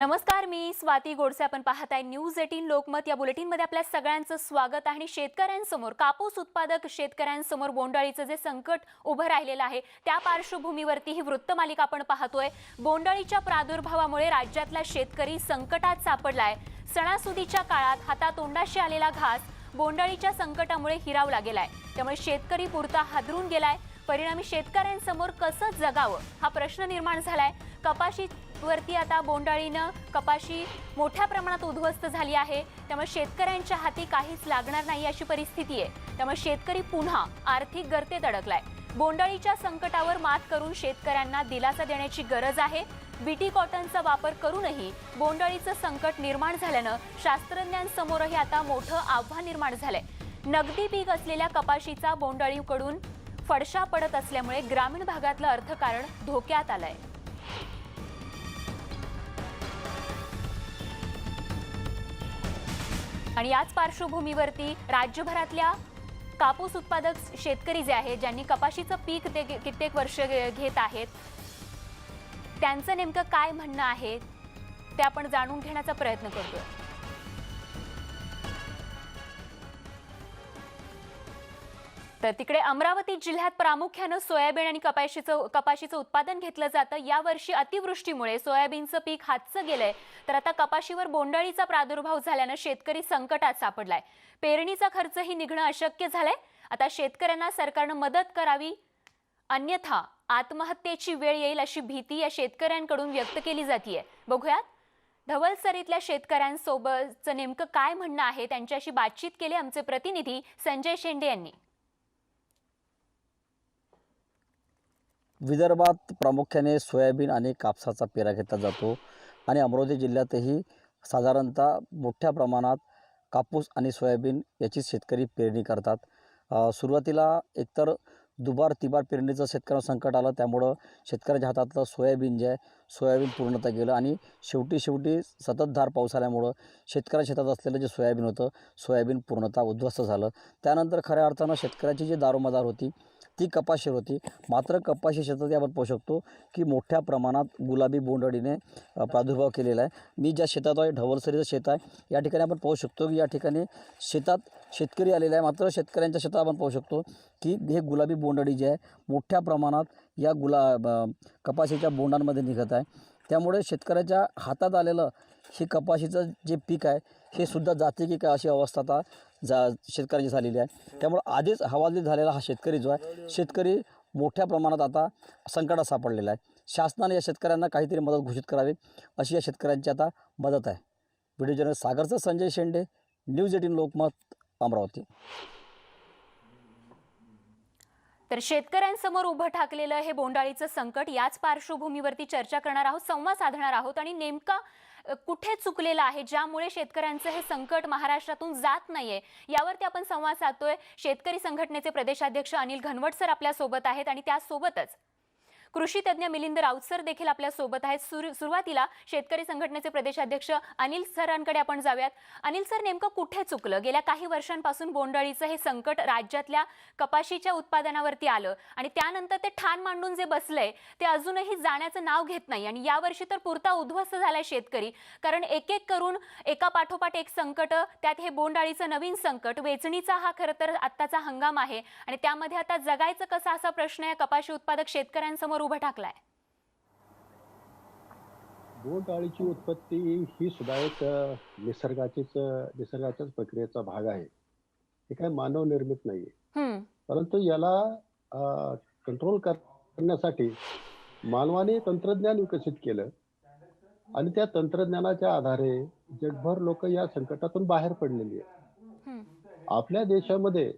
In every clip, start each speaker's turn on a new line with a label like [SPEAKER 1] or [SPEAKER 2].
[SPEAKER 1] नमस्कार मी स्वाती गोडसे. आपण पाहत आहे न्यूज एटीन लोकमत. या बुलेटिनमध्ये आपल्या सगळ्यांचं स्वागत आणि शेतकऱ्यांसमोर कापूस उत्पादक शेतकऱ्यांसमोर बोंडाळीचं जे संकट उभं राहिलेलं आहे त्या पार्श्वभूमीवरती ही वृत्तमालिका आपण पाहतोय. बोंडाळीच्या प्रादुर्भावामुळे राज्यातला शेतकरी संकटात सापडलाय. सणासुदीच्या काळात हातातोंडाशी आलेला घास बोंडाळीच्या संकटामुळे हिरावला गेलाय. त्यामुळे शेतकरी पुरता हादरून गेलाय. परिणामी शेतकऱ्यांसमोर कसं जगावं? हा प्रश्न निर्माण झालाय. कपाशीवरती आता बोंडाळीनं कपाशी मोठ्या प्रमाणात उद्ध्वस्त झाली आहे. त्यामुळे शेतकऱ्यांच्या हाती काहीच लागणार नाही अशी परिस्थिती आहे. त्यामुळे शेतकरी पुन्हा आर्थिक गर्तेत अडकलाय बोंडाळीच्या संकटावर मात करून शेतकऱ्यांना दिलासा देण्याची गरज आहे. बीटी कॉटनचा वापर करूनही बोंडाळीचं संकट निर्माण झाल्यानं शास्त्रज्ञांसमोरही आता मोठं आव्हान निर्माण झालंय. नगदी पीक असलेल्या कपाशीचा बोंडाळीकडून फडशा पडत असल्यामुळे ग्रामीण भागातलं अर्थकारण धोक्यात आलंय. आणि याच पार्श्वभूमीवरती राज्यभरातल्या कापूस उत्पादक शेतकरी जे आहेत ज्यांनी कपाशीचं पीक ते कित्येक वर्ष घेत आहेत त्यांचं नेमकं काय म्हणणं आहे ते आपण जाणून घेण्याचा प्रयत्न करतोय. तर तिकडे अमरावती जिल्ह्यात प्रामुख्यानं सोयाबीन आणि कपाशीचं कपाशीचं उत्पादन घेतलं जातं. यावर्षी अतिवृष्टीमुळे सोयाबीनचं पीक हातचं गेलंय. तर आता कपाशीवर बोंडाळीचा प्रादुर्भाव झाल्यानं शेतकरी संकटात सापडलाय. पेरणीचा खर्चही निघणं अशक्य झालंय. आता शेतकऱ्यांना सरकारनं मदत करावी अन्यथा आत्महत्येची वेळ येईल अशी भीती या शेतकऱ्यांकडून व्यक्त केली जातीये. बघूयात. धवलसरीतल्या शेतकऱ्यांसोबतचं नेमकं काय म्हणणं आहे? त्यांच्याशी बातचीत केली आमचे प्रतिनिधी संजय शेंडे यांनी.
[SPEAKER 2] विदर्भात प्रामुख्याने सोयाबीन आणि कापसाचा पेरा घेतला जातो आणि अमरावती जिल्ह्यातही साधारणतः मोठ्या प्रमाणात कापूस आणि सोयाबीन याची शेतकरी पेरणी करतात. सुरुवातीला एकतर दुबार तिबार पेरणीचं शेतकऱ्यांना संकट आलं त्यामुळं शेतकऱ्याच्या हातातलं सोयाबीन जे आहे सोयाबीन पूर्णता गेलं आणि शेवटी शेवटी सततधार पाऊस आल्यामुळं शेतकऱ्याच्या शेतात असलेलं जे सोयाबीन होतं सोयाबीन पूर्णता उद्ध्वस्त झालं. त्यानंतर खऱ्या अर्थानं शेतकऱ्याची जी दारोमदार होती ती कपाशी होती. मात्र कपाशी शेतात आपण पाहू शकतो की मोठ्या प्रमाणात गुलाबी बोंडअळीने प्रादुर्भाव केलेला आहे. मी ज्या शेतात आहे ढवलसरीचं शेत आहे या ठिकाणी आपण पाहू शकतो की या ठिकाणी शेतात शेतकरी आलेला आहे. मात्र शेतकऱ्यांच्या शेतात आपण पाहू शकतो की हे गुलाबी बोंडअळी जे आहे मोठ्या प्रमाणात या गुला कपाशीच्या बोंडांमध्ये निघत आहे. त्यामुळे शेतकऱ्याच्या हातात आलेलं हे कपाशीचं जे पीक आहे हे सुद्धा जाते की काय अशी अवस्था आता जा शेतकऱ्याची झालेली आहे. त्यामुळं आधीच हवालदिल झालेला हा शेतकरी जो आहे शेतकरी मोठ्या प्रमाणात आता संकटात सापडलेला आहे. शासनाने या शेतकऱ्यांना काहीतरी मदत घोषित करावी अशी या शेतकऱ्यांची आता मदत आहे. व्हिडिओ जर्नल सागरचं संजय शेंडे न्यूज एटीन लोकमत अमरावती.
[SPEAKER 1] तर शेतकऱ्यांसमोर उभं ठाकलेलं हे बोंडाळीचं संकट याच पार्श्वभूमीवरती चर्चा करणार आहोत संवाद साधणार आहोत आणि नेमका कुठे चुकलेलं आहे ज्यामुळे शेतकऱ्यांचं हे संकट महाराष्ट्रातून जात नाहीये यावरती आपण संवाद साधतोय. शेतकरी संघटनेचे प्रदेशाध्यक्ष अनिल घनवट सर आपल्यासोबत आहेत आणि त्यासोबतच कृषी तज्ज्ञ मिलिंद राऊतसर देखील आपल्यासोबत आहेत. सुरू सुरुवातीला शेतकरी संघटनेचे प्रदेशाध्यक्ष अनिल सरांकडे आपण जाऊयात. अनिल सर नेमकं कुठे चुकलं? गेल्या काही वर्षांपासून बोंडाळीचं हे संकट राज्यातल्या कपाशीच्या उत्पादनावरती आलं आणि त्यानंतर ते ठाण मांडून जे बसलंय ते अजूनही जाण्याचं नाव घेत नाही आणि यावर्षी तर पुरता उद्ध्वस्त झालाय शेतकरी. कारण एक एक करून एका पाठोपाठ एक संकट त्यात हे बोंडाळीचं नवीन संकट वेचणीचा हा खरं तर आत्ताचा हंगाम आहे आणि त्यामध्ये आता जगायचं कसं असा प्रश्न या कपाशी उत्पादक शेतकऱ्यांसमोर उभा ठाकलाय
[SPEAKER 3] बोंडअळीची उत्पत्ती ही सुद्धा एक निसर्गाचीच निसर्गाच्याच प्रक्रियेचा भाग आहे. हे काय मानव निर्मित नाहीये. परंतु याला कंट्रोल करण्यासाठी मानवाने तंत्रज्ञान विकसित केलं आणि त्या तंत्रज्ञानाच्या आधारे जगभर लोक या संकटातून बाहेर पडलेली
[SPEAKER 1] हम्म.
[SPEAKER 3] आपल्या देशामध्ये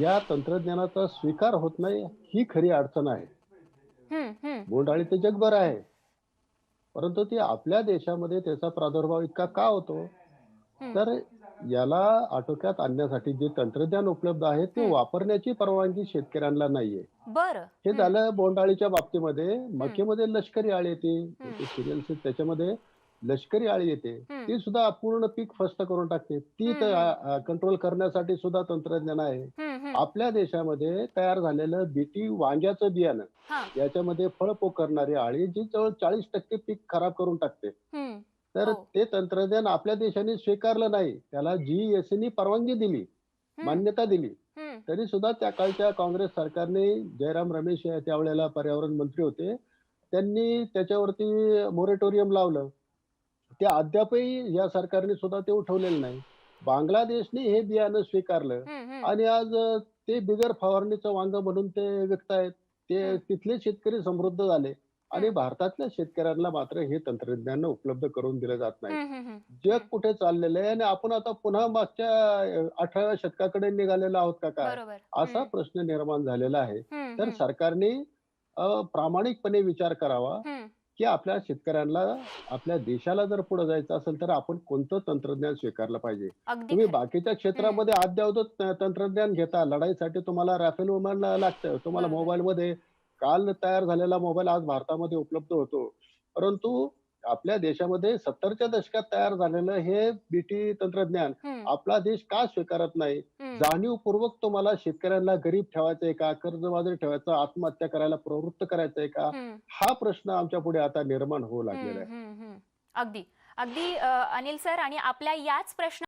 [SPEAKER 3] या तंत्रज्ञानाचा स्वीकार होत नाही ही खरी अडचण आहे. बोंडअळी तर जगभर आहे परंतु ती आपल्या देशामध्ये त्याचा प्रादुर्भाव इतका का होतो. तर याला आटोक्यात आणण्यासाठी जे तंत्रज्ञान उपलब्ध आहे ते. वापरण्याची परवानगी शेतकऱ्यांना नाहीये
[SPEAKER 1] बरं
[SPEAKER 3] हे. झालं बोंडअळीच्या बाबतीमध्ये मक्यामध्ये लष्करी आळी येते
[SPEAKER 1] हम्म.
[SPEAKER 3] सिरियल्स त्याच्यामध्ये लष्करी आळी येते. ती सुद्धा पूर्ण पीक फस्त करून टाकते ती. कंट्रोल करण्यासाठी सुद्धा तंत्रज्ञान आहे. आपल्या देशामध्ये तयार झालेलं बीटी वांग्याचं बियाणं. याच्यामध्ये फळपोक करणारी आळी जी जवळ चाळीस टक्के पीक खराब करून टाकते. तर
[SPEAKER 1] हो.
[SPEAKER 3] ते तंत्रज्ञान आपल्या देशाने स्वीकारलं नाही. त्याला जीएसनी परवानगी दिली मान्यता दिली. तरी सुद्धा त्या काळच्या काँग्रेस सरकारने जयराम रमेश त्यावेळेला पर्यावरण मंत्री होते. त्यांनी त्याच्यावरती मोरेटोरियम लावलं. ते अद्यापही या सरकारने सुद्धा ते उठवलेलं नाही. बांगलादेशने हे बियाणं स्वीकारलं. आणि आज ते बिगर फवारणीचं वांग म्हणून ते विकतायत ते. तिथले शेतकरी समृद्ध झाले. आणि. भारतातल्या शेतकऱ्यांना मात्र हे तंत्रज्ञान उपलब्ध करून दिलं जात नाही. जग कुठे चाललेलं आहे आणि आपण आता पुन्हा मागच्या अठराव्या शतकाकडे निघालेलो आहोत का काय? असा प्रश्न निर्माण झालेला आहे. तर सरकारने प्रामाणिकपणे विचार करावा. की आपल्या शेतकऱ्यांना आपल्या देशाला जर पुढे जायचं असेल तर आपण कोणतं तंत्रज्ञान स्वीकारलं पाहिजे? तुम्ही. बाकीच्या क्षेत्रामध्ये अद्ययावत तंत्रज्ञान घेता. लढाईसाठी तुम्हाला राफेल विमान लागतं. तुम्हाला. मोबाईलमध्ये काल तयार झालेला मोबाईल आज भारतामध्ये उपलब्ध होतो. परंतु आपल्या देशामध्ये सत्तरच्या दशकात तयार झालेलं हे बीटी तंत्रज्ञान आपला देश का स्वीकारत नाही. जाणीवपूर्वक तुम्हाला शेतकऱ्यांना गरीब ठेवायचंय का कर्जबाजारी ठेवायचं आत्महत्या करायला प्रवृत्त करायचंय का. हा प्रश्न आमच्या पुढे आता निर्माण होऊ लागलेला आहे.
[SPEAKER 1] अगदी अगदी अनिल सर आणि आपल्या याच प्रश्न